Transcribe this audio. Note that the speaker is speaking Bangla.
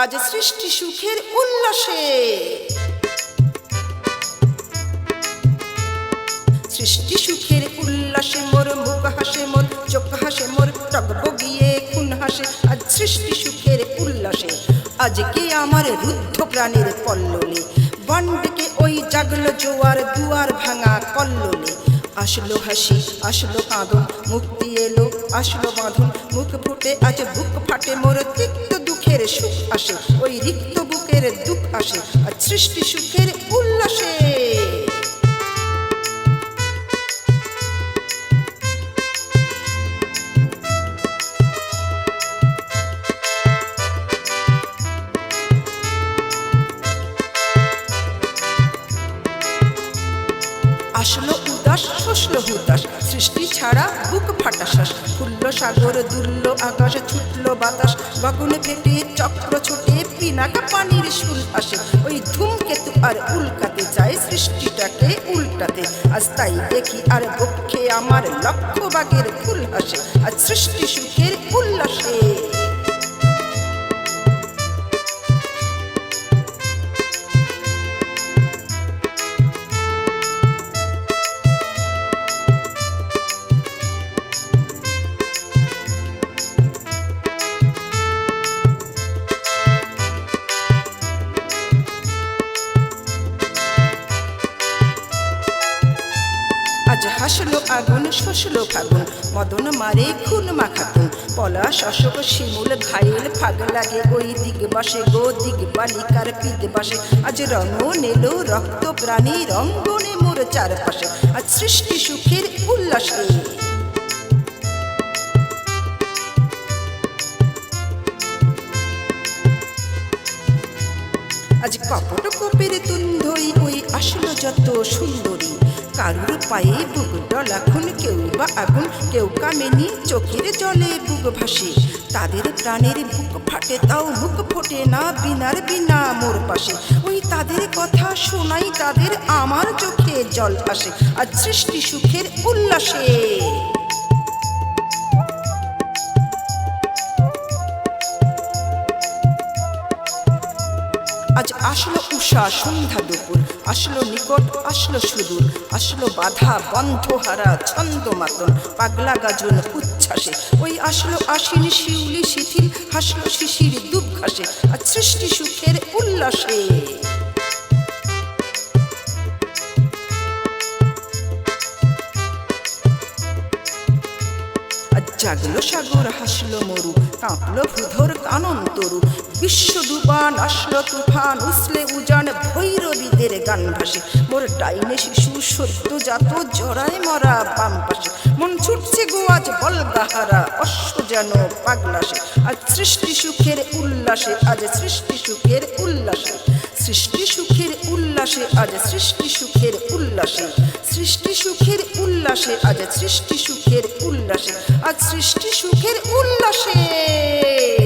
আজ সৃষ্টি সুখের উল্লাসে। সৃষ্টি সুখের উল্লাসে মোর মুখ হাসে, মোর চোখ হাসে, মোর টকবগিয়ে খুন হাসে। আজ সৃষ্টি সুখের উল্লাসে আজকে আমার রুদ্ধ প্রাণের পল্ললে বন্ডকে ওই জাগল জোয়ার, দুয়ার ভাঙা কল্লোলে। আসলো হাসি, আসলো কাঁদন মুক্তি এলো, আসলো বাঁধন। মুখ ফুটে আজ বুক ফাটে, মোর তিক্ত দুঃখের সুখ আসে, ওই রিক্ত বুকের দুঃখ আসে, আর সৃষ্টি সুখের উল্লাসে। আসলো উদাস শসলো হুদাস। সৃষ্টি ছাড়া বুক ফাটা শ্বাস ফুল্ল সাগর দুল্ল আকাশ, ছুটলো বাতাস। গগন ফেটে চক্র ছোটে, পিনাকা পানির শুল আসে। ওই ধূমকেতু আর উল্কাতে যায়, সৃষ্টিটাকে উল্টাতে। আজ তাই দেখি আর বক্ষে আমার লক্ষ বাগের ফুল আসে। আজ সৃষ্টি সুখের উল্লাসে। আজ হাসলো আগুন শসলো ফাগুন, মদন মারে খুন মাখাতুন পলা শশক শিমুল ঘাইল ফাগ লাগে ওই দিগ বাসে গো দিগ বালিকার পিদ বাসে। আজ রঙ নেলো রক্ত প্রাণী, রঙ্গনে মোর চারপাশে, আজ সৃষ্টি সুখের উল্লাসে। আজ কপট কপের তুন্ধই ওই আসলো যত সুন্দরী কারুর পায়ে বুক ডলাখুন, কেউ বা আগুন, কেউ কামেনি, চোখের জলে বুক ভাসে। তাদের প্রাণের বুক ফাটে, তাও মুখ ফোটে না, বিনার বিনা মোর পাশে। ওই তাদের কথা শোনাই তাদের আমার চোখে জল আসে আর সৃষ্টি সুখের উল্লাসে। আসলো উষা সন্ধ্যা দুপুর, আসলো নিকট, আসলো সুদূর, আসলো বাধা বন্ধ হারা ছন্দ মাতন পাগলা গাজন উচ্ছ্বাসে। ওই আসলো আশ্বিন শিউলি শিথিল, হাসলো শিশির দুঃখাসে আর সৃষ্টি সুখের উল্লাসে। জাগলো সাগর, হাসলো মরু, কাঁপলো ভূধর কানন তরু বিশ্ব ডুবান আসলো তুফান উসলে উজান ভৈরবীদের গান ভাসে। মোর ডাইনে শিশু সদ্য জাত জড়ায় মরা বাম পাশে। মন ছুটছে গো আজ বলগাহারা অশ্ব যেন পাগলাসে। আজ সৃষ্টি সুখের উল্লাসে, আজ সৃষ্টি সুখের উল্লাসে। সৃষ্টি সুখের উল্লাসে আজ, সৃষ্টি সুখের উল্লাসে। সৃষ্টি সুখের উল্লাসে আজ, সৃষ্টি সুখের উল্লাসে। আজ সৃষ্টি সুখের উল্লাসে।